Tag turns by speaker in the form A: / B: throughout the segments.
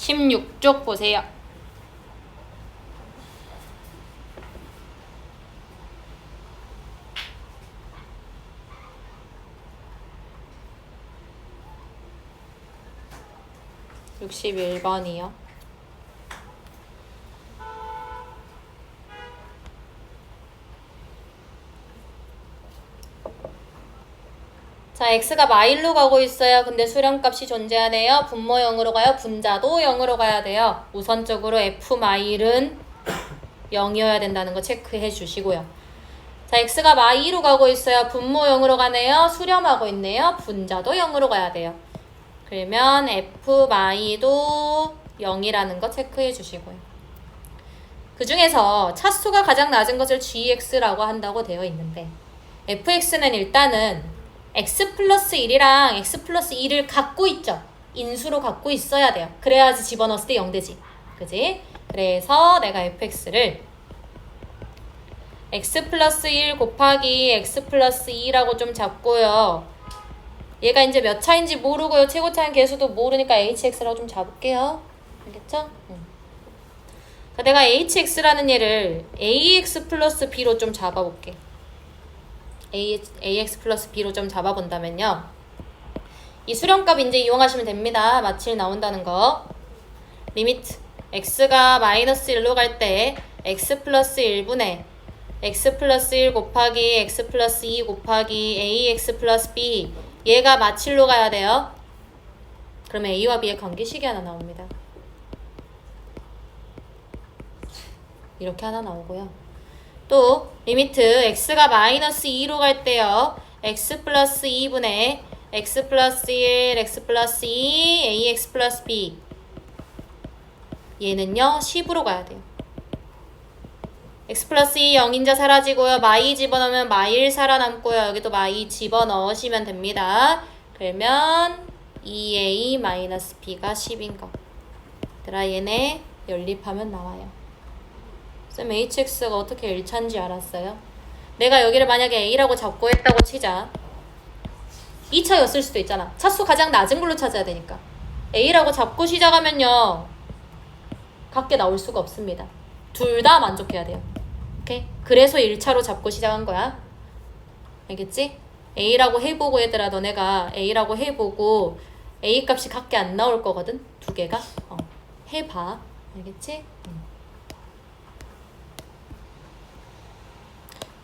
A: 16쪽 보세요. 육십일 번이요. 자, x가 마일로 가고 있어요. 근데 수렴값이 존재하네요. 분모 0으로 가요. 분자도 0으로 가야 돼요. 우선적으로 f 마일은 0이어야 된다는 거 체크해 주시고요. 자, x가 마이로 가고 있어요. 분모 0으로 가네요. 수렴하고 있네요. 분자도 0으로 가야 돼요. 그러면 f 마이도 0이라는 거 체크해 주시고요. 그 중에서 차수가 가장 낮은 것을 gx라고 한다고 되어 있는데 fx는 일단은 x 플러스 1이랑 x 플러스 2를 갖고 있죠. 인수로 갖고 있어야 돼요. 그래야지 집어넣었을 때 0 되지. 그지? 그래서 내가 fx를 x 플러스 1 곱하기 x 플러스 2라고 좀 잡고요. 얘가 이제 몇 차인지 모르고요. 최고 차인 개수도 모르니까 hx라고 좀 잡을게요. 알겠죠? 응. 그러니까 내가 hx라는 얘를 ax 플러스 b로 좀 잡아볼게. Ax 플러스 b로 좀 잡아본다면요. 이 수렴값 이제 이용하시면 됩니다. 마칠 나온다는 거. 리미트 x가 마이너스 1로 갈 때 x 플러스 1분의 x 플러스 1 곱하기 x 플러스 2 곱하기 ax 플러스 b 얘가 마칠로 가야 돼요. 그러면 a와 b의 관계식이 하나 나옵니다. 이렇게 하나 나오고요. 또 리미트 x가 마이너스 2로 갈 때요. x 플러스 2분의 x 플러스 1, x 플러스 2, ax 플러스 b 얘는요 10으로 가야 돼요. x 플러스 2 0인자 사라지고요. 마이 집어넣으면 마일 살아남고요. 여기도 마이 집어넣으시면 됩니다. 그러면 2a 마이너스 b가 10인 거. 얘네 연립하면 나와요. 쌤 hx가 어떻게 1차인지 알았어요? 내가 여기를 만약에 a라고 잡고 했다고 치자 2차였을 수도 있잖아 차수 가장 낮은 걸로 찾아야 되니까 a라고 잡고 시작하면요 같게 나올 수가 없습니다 둘 다 만족해야 돼요 오케이? 그래서 1차로 잡고 시작한 거야 알겠지? a라고 해보고 얘들아 너네가 a라고 해보고 a 값이 같게 안 나올 거거든 두 개가 어, 해봐 알겠지? 응.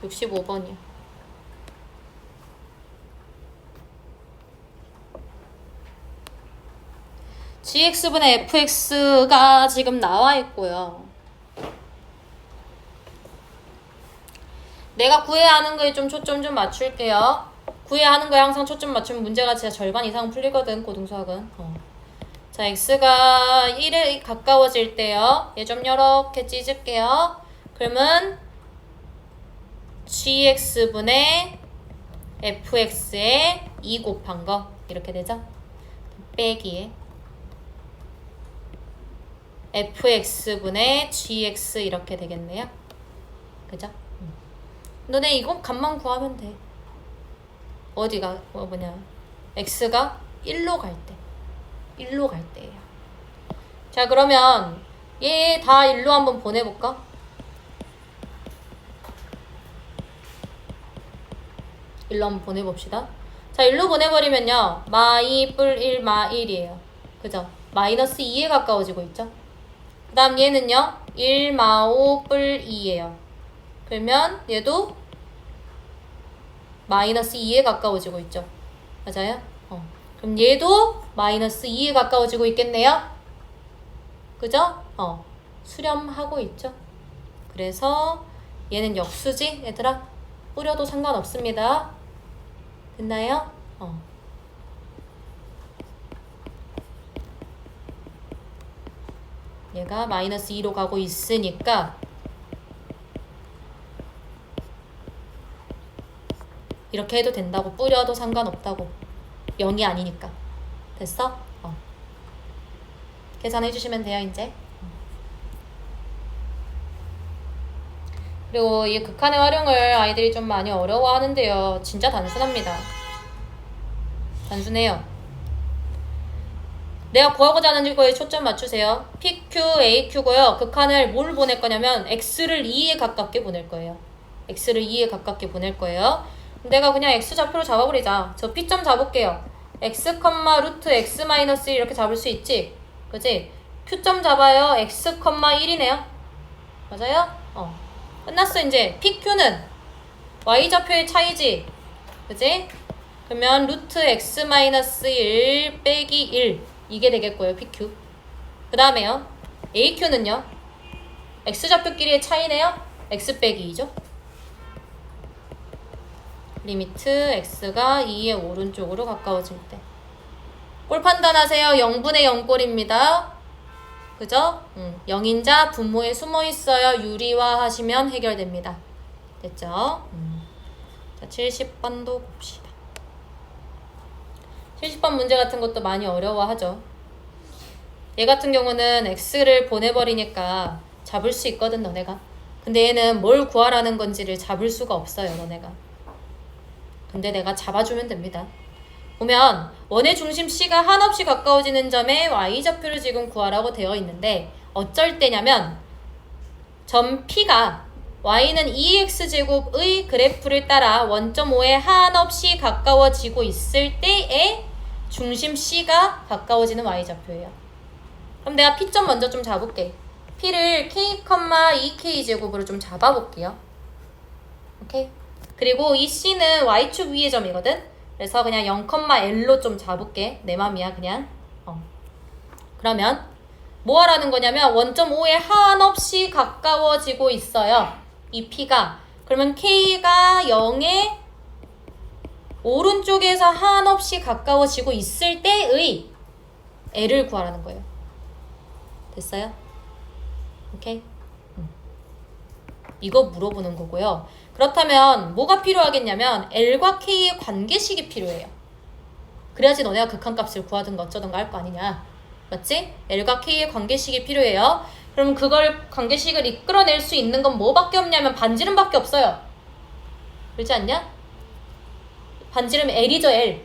A: 65번이요. gx분의 fx가 지금 나와 있고요. 내가 구해야 하는 거에 좀 초점 좀 맞출게요. 구해야 하는 거에 항상 초점 맞추면 문제가 진짜 절반 이상 풀리거든, 고등수학은. 어. 자, x가 1에 가까워질 때요. 얘 좀 이렇게 찢을게요. 그러면 gx분의 fx에 2 곱한 거 이렇게 되죠? 빼기에 fx분의 gx 이렇게 되겠네요. 그죠? 음. 너네 이거 값만 구하면 돼. 어디가 뭐 뭐냐? x가 1로 갈 때. 1로 갈 때예요. 자, 그러면 얘 다 1로 한번 보내 볼까? 일로 한번 보내봅시다. 자, 일로 보내버리면요. 마이 뿔 1, 마 1이에요. 그죠? 마이너스 2에 가까워지고 있죠? 그 다음 얘는요. 1, 마 5, 뿔 2에요. 그러면 얘도 마이너스 2에 가까워지고 있죠. 맞아요? 어. 그럼 얘도 마이너스 2에 가까워지고 있겠네요? 그죠? 어. 수렴하고 있죠? 그래서 얘는 역수지? 얘들아? 뿌려도 상관없습니다. 됐나요? 어. 얘가 마이너스 2로 가고 있으니까 이렇게 해도 된다고 뿌려도 상관없다고 0이 아니니까 됐어? 어. 계산해 주시면 돼요 이제 그리고 이 극한의 활용을 아이들이 좀 많이 어려워하는데요. 진짜 단순합니다. 단순해요. 내가 구하고자 하는 거에 초점 맞추세요. PQ, AQ고요. 극한을 뭘 보낼 거냐면 X를 2에 가깝게 보낼 거예요. X를 2에 가깝게 보낼 거예요. 내가 그냥 X 좌표로 잡아버리자. 저 P점 잡을게요. X, 루트 X 마이너스 1 이렇게 잡을 수 있지? 그지? Q점 잡아요. X, 1이네요. 맞아요? 어. 끝났어, 이제. PQ는 Y좌표의 차이지? 그지? 그러면 루트 X 마이너스 1 빼기 1 이게 되겠고요, PQ. 그 다음에요. AQ는요. X좌표끼리의 차이네요. X 빼기 2죠. 리미트 x가 2의 오른쪽으로 가까워질 때. 꼴 판단하세요. 0분의 0꼴입니다. 그죠? 음, 0인자 분모에 숨어 있어요. 유리화 하시면 해결됩니다. 됐죠? 음. 자, 70번도 봅시다. 70번 문제 같은 것도 많이 어려워하죠. 얘 같은 경우는 x를 보내버리니까 잡을 수 있거든, 너네가. 근데 얘는 뭘 구하라는 건지를 잡을 수가 없어요, 너네가. 근데 내가 잡아주면 됩니다. 보면 원의 중심 C가 한없이 가까워지는 점에 Y좌표를 지금 구하라고 되어 있는데 어쩔 때냐면 점 P가 Y는 2X제곱의 그래프를 따라 원점 O에 한없이 가까워지고 있을 때에 중심 C가 가까워지는 Y좌표예요. 그럼 내가 P점 먼저 좀 잡을게. P를 K, 2K제곱으로 좀 잡아볼게요. 오케이? 그리고 이 C는 Y축 위의 점이거든? 그래서 그냥 0,L로 좀 잡을게. 내 맘이야, 그냥. 어. 그러면 뭐 하라는 거냐면 원점 5에 한없이 가까워지고 있어요. 이 P가. 그러면 K가 0에 오른쪽에서 한없이 가까워지고 있을 때의 L을 구하라는 거예요. 됐어요? 오케이? 음. 이거 물어보는 거고요. 그렇다면 뭐가 필요하겠냐면 L과 K의 관계식이 필요해요. 그래야지 너네가 극한값을 구하든가 어쩌든가 할 거 아니냐. 맞지? L과 K의 관계식이 필요해요. 그럼 그걸 관계식을 이끌어낼 수 있는 건 뭐밖에 없냐면 반지름밖에 없어요. 그렇지 않냐? 반지름 L이죠, L.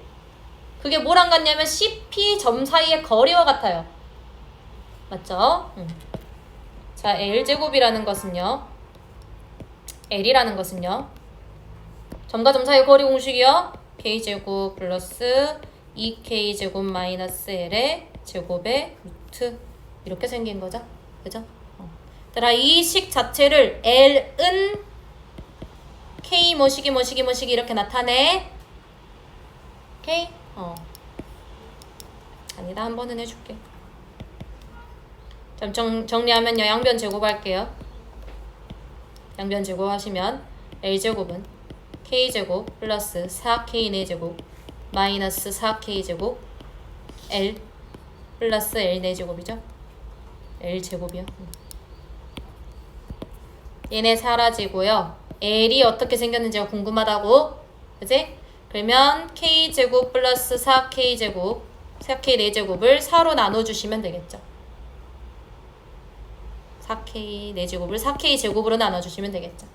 A: 그게 뭐랑 같냐면 CP 점 사이의 거리와 같아요. 맞죠? 음. 자, L제곱이라는 것은요. L이라는 것은요. 점과 점 사이 거리 공식이요. K제곱 플러스 2K제곱 마이너스 L의 제곱의 루트 이렇게 생긴 거죠. 그죠? 어. 따라 이 식 자체를 L은 K 뭐시기 뭐시기 뭐시기 이렇게 나타내. 오케이? 어. 아니다. 한 번은 해줄게. 좀 정, 정리하면요. 양변 제곱할게요. 양변 제곱하시면 L제곱은 K제곱 플러스 4K 4제곱 마이너스 4K 제곱 L 플러스 L 4제곱이죠. L 제곱이요. 얘네 사라지고요. L이 어떻게 생겼는지가 궁금하다고. 그지? 그러면 K제곱 플러스 4K제곱 4K 4제곱을 4로 나눠주시면 되겠죠. 4K 4제곱을 4K 제곱으로 나눠주시면 되겠죠.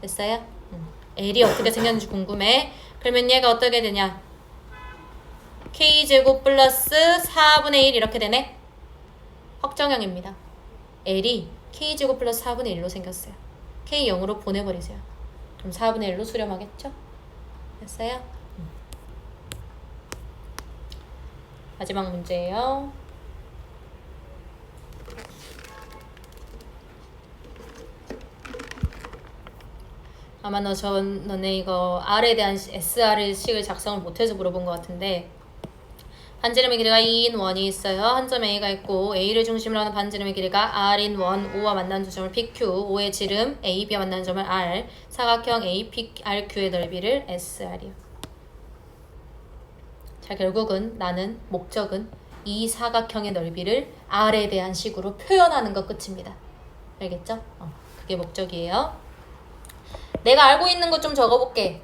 A: 됐어요? 음. L이 어떻게 생겼는지 궁금해. 그러면 얘가 어떻게 되냐? K제곱 플러스 4분의 1 이렇게 되네? 확정형입니다. L이 K제곱 플러스 4분의 1로 생겼어요. K 0으로 보내버리세요. 그럼 4분의 1로 수렴하겠죠? 됐어요? 음. 마지막 문제예요. 아마 너 전 너네 이거 R에 대한 SR 식을 작성을 못해서 물어본 것 같은데 반지름의 길이가 2인 1이 있어요. 한 점 A가 있고 A를 중심으로 하는 반지름의 길이가 R인 1, O와 만나는 두 점을 PQ, O의 지름 A, B와 만나는 점을 R, 사각형 A, P, RQ의 넓이를 SR이요. 자 결국은 나는 목적은 이 사각형의 넓이를 R에 대한 식으로 표현하는 것 끝입니다. 알겠죠? 어, 그게 목적이에요. 내가 알고 있는 것좀 적어볼게.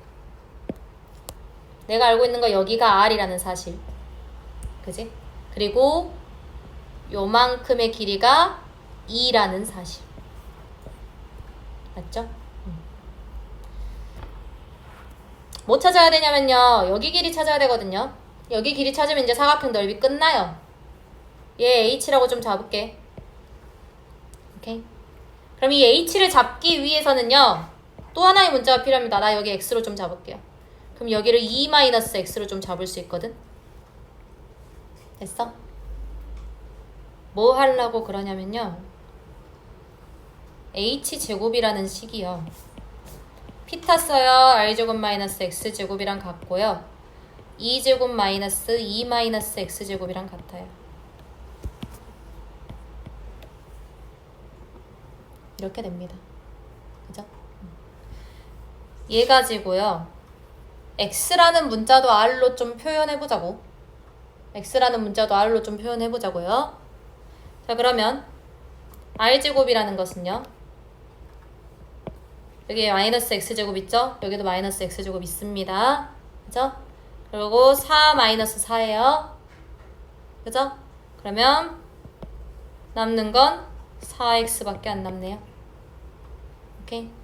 A: 내가 알고 있는 거 여기가 R이라는 사실. 그지? 그리고 요만큼의 길이가 2라는 사실. 맞죠? 음. 뭐 찾아야 되냐면요. 여기 길이 찾아야 되거든요. 여기 길이 찾으면 이제 사각형 넓이 끝나요. 얘 h라고 좀 잡을게. 오케이. 그럼 이 h를 잡기 위해서는요. 또 하나의 문자가 필요합니다. 나 여기 x로 좀 잡을게요. 그럼 여기를 2-x로 좀 잡을 수 있거든. 됐어? 뭐 하려고 그러냐면요. h제곱이라는 식이요. 피타 써요. r제곱 마이너스 x제곱이랑 같고요. 2제곱 마이너스 2 마이너스 x제곱이랑 같아요. 이렇게 됩니다. 얘 가지고요. x라는 문자도 r로 좀 표현해 보자고. x라는 문자도 r로 좀 표현해 보자고요. 자, 그러면 r제곱이라는 것은요. 여기 마이너스 x제곱 있죠? 여기도 마이너스 x제곱 있습니다. 그죠? 그리고 4 마이너스 4예요. 그죠? 그러면 남는 건 4x밖에 안 남네요. 오케이.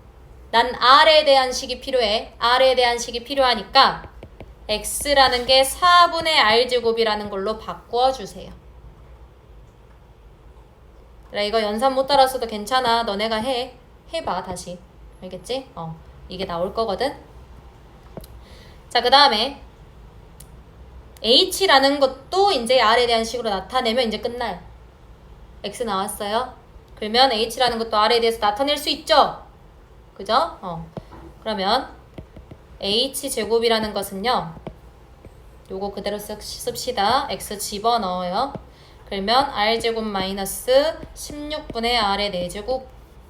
A: 난 r에 대한 식이 필요해. r에 대한 식이 필요하니까 x라는 게 4분의 r제곱이라는 걸로 바꾸어 주세요. 그래 이거 연산 못 따라서도 괜찮아. 너네가 해. 해봐 다시. 알겠지? 어 이게 나올 거거든. 자 그 다음에 h라는 것도 이제 r에 대한 식으로 나타내면 이제 끝나요. x 나왔어요. 그러면 h라는 것도 r에 대해서 나타낼 수 있죠. 그죠? 어. 그러면 h 제곱이라는 것은요. 요거 그대로 씁- 씁시다. x 집어넣어요. 그러면 r 제곱 마이너스 16분의 r의 4제곱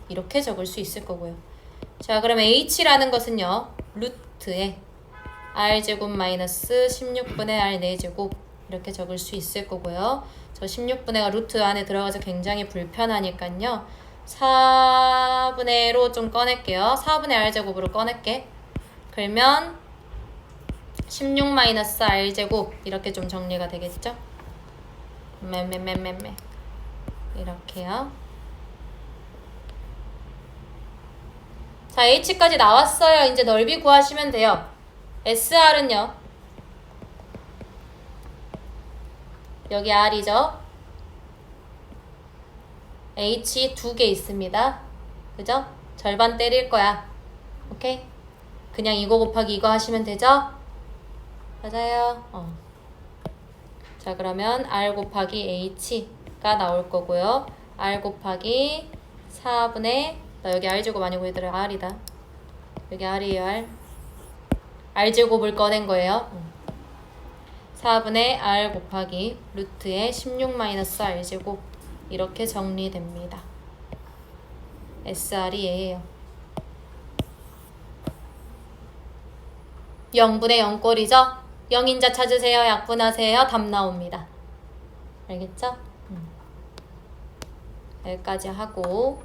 A: 이렇게 적을 수 있을 거고요. 자, 그럼 h라는 것은요. 루트에 r 제곱 마이너스 16분의 r 4제곱 이렇게 적을 수 있을 거고요. 저 16분의가 루트 안에 들어가서 굉장히 불편하니까요. 4분의로 좀 꺼낼게요. 4분의 r 제곱으로 꺼낼게. 그러면 16 마이너스 r 제곱 이렇게 좀 정리가 되겠죠? 매매매매매 이렇게요. 자, h까지 나왔어요. 이제 넓이 구하시면 돼요. sr은요. 여기 r이죠. H 두 개 있습니다. 그죠? 절반 때릴 거야. 오케이? 그냥 이거 곱하기 이거 하시면 되죠? 맞아요. 어. 자, 그러면 r 곱하기 h가 나올 거고요. r 곱하기 4분의 나 여기 r 제곱 아니고 얘들아 r이다. 여기 r이에요, r. r 제곱을 꺼낸 거예요. 4분의 r 곱하기 루트의 16 마이너스 r 제곱 이렇게 정리됩니다. SR이 얘예요. 0분의 0꼴이죠? 0인자 찾으세요. 약분하세요. 답 나옵니다. 알겠죠? 음. 여기까지 하고